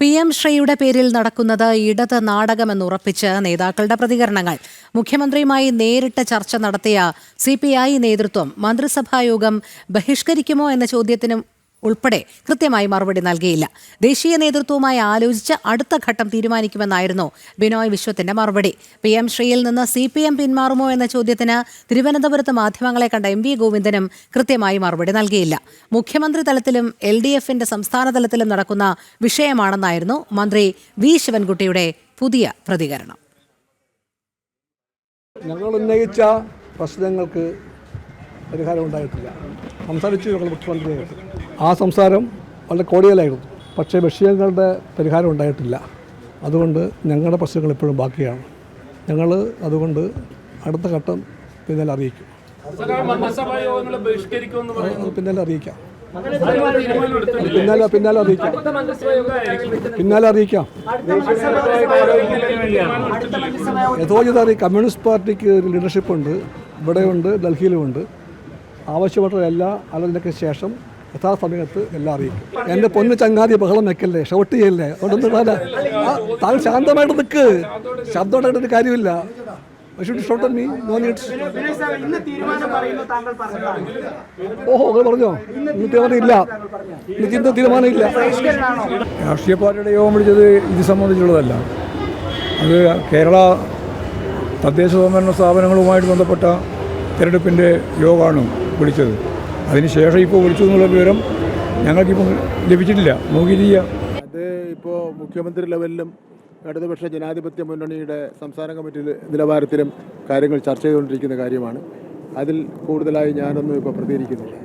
P M ശ്രീയുടെ പേരിൽ നടക്കുന്നത് ഇടത് നാടകമെന്നുറപ്പിച്ച് നേതാക്കളുടെ പ്രതികരണങ്ങൾ. മുഖ്യമന്ത്രിയുമായി നേരിട്ട് ചർച്ച നടത്തിയ സി നേതൃത്വം മന്ത്രിസഭായോഗം ബഹിഷ്കരിക്കുമോ എന്ന ചോദ്യത്തിനും ഉൾപ്പെടെ കൃത്യമായി മറുപടി നൽകിയില്ല. ദേശീയ നേതൃത്വവുമായി ആലോചിച്ച് അടുത്ത ഘട്ടം തീരുമാനിക്കുമെന്നായിരുന്നു ബിനോയ് വിശ്വത്തിന്റെ മറുപടി. പി എം ശ്രീയിൽ നിന്ന് സി പി എം പിന്മാറുമോ എന്ന ചോദ്യത്തിന് തിരുവനന്തപുരത്ത് മാധ്യമങ്ങളെ കണ്ട എം വി ഗോവിന്ദനും കൃത്യമായി മറുപടി നൽകിയില്ല. മുഖ്യമന്ത്രി തലത്തിലും എൽ ഡി എഫിന്റെ സംസ്ഥാന തലത്തിലും നടക്കുന്ന വിഷയമാണെന്നായിരുന്നു മന്ത്രി വി ശിവൻകുട്ടിയുടെ പുതിയ പ്രതികരണം. ഞങ്ങൾ ഉന്നയിച്ച പ്രശ്നങ്ങൾക്ക് പരിഹാരം ഉണ്ടായിട്ടില്ല. സംസാരിച്ചു ഞങ്ങൾ മുഖ്യമന്ത്രിയായിട്ട് ആ സംസാരം വളരെ കോടിയലായിരുന്നു പക്ഷേ വിഷയങ്ങളുടെ പരിഹാരം ഉണ്ടായിട്ടില്ല. അതുകൊണ്ട് ഞങ്ങളുടെ പ്രശ്നങ്ങൾ ഇപ്പോഴും ബാക്കിയാണ്. ഞങ്ങൾ അതുകൊണ്ട് അടുത്ത ഘട്ടം പിന്നാലെ അറിയിക്കും. പിന്നാലെ അറിയിക്കാം. പിന്നാലെ പിന്നാലെ അറിയിക്കാം. പിന്നാലെ അറിയിക്കാം. യഥോചിത അറിയിക്കാം കമ്മ്യൂണിസ്റ്റ് പാർട്ടിക്ക് ഒരു ലീഡർഷിപ്പ് ഉണ്ട്. ഇവിടെയുണ്ട് ഡൽഹിയിലുമുണ്ട്. ആവശ്യപ്പെട്ട എല്ലാ ശേഷം യഥാസമയത്ത് എല്ലാം അറിയിക്കും. എന്റെ പൊന്ന് ചങ്ങാതി ബഹളം വെക്കല്ലേ? ഷോട്ട് ചെയ്യല്ലേ? അതുകൊണ്ടൊന്നും ആ, ശാന്തമായിട്ട് നിൽക്ക് ശബ്ദമായിട്ട് കാര്യമില്ല. ഷോട്ട് മീ നോ ഓഹോ പറഞ്ഞോ? ഇന്ന് തീരുമാനമില്ല. രാഷ്ട്രീയ പാർട്ടിയുടെ യോഗം വിളിച്ചത് ഇത് സംബന്ധിച്ചുള്ളതല്ല. അത് കേരള തദ്ദേശ സ്വയംഭരണ സ്ഥാപനങ്ങളുമായിട്ട് ബന്ധപ്പെട്ട തിരഞ്ഞെടുപ്പിന്റെ യോഗമാണ്. വിളിച്ചത്. അതിനുശേഷം ഇപ്പോൾ വിളിച്ചു എന്നുള്ള വിവരം ഞങ്ങൾക്കിപ്പോൾ ലഭിച്ചിട്ടില്ല. നോക്കിയിട്ട് അത് ഇപ്പോൾ മുഖ്യമന്ത്രി ലെവലിലും ഇടതുപക്ഷ ജനാധിപത്യ മുന്നണിയുടെ സംസ്ഥാന കമ്മിറ്റി നിലവാരത്തിലും കാര്യങ്ങൾ ചർച്ച ചെയ്തുകൊണ്ടിരിക്കുന്ന കാര്യമാണ്. അതിൽ കൂടുതലായി ഞാനൊന്നും ഇപ്പോൾ പ്രതികരിക്കുന്നില്ല.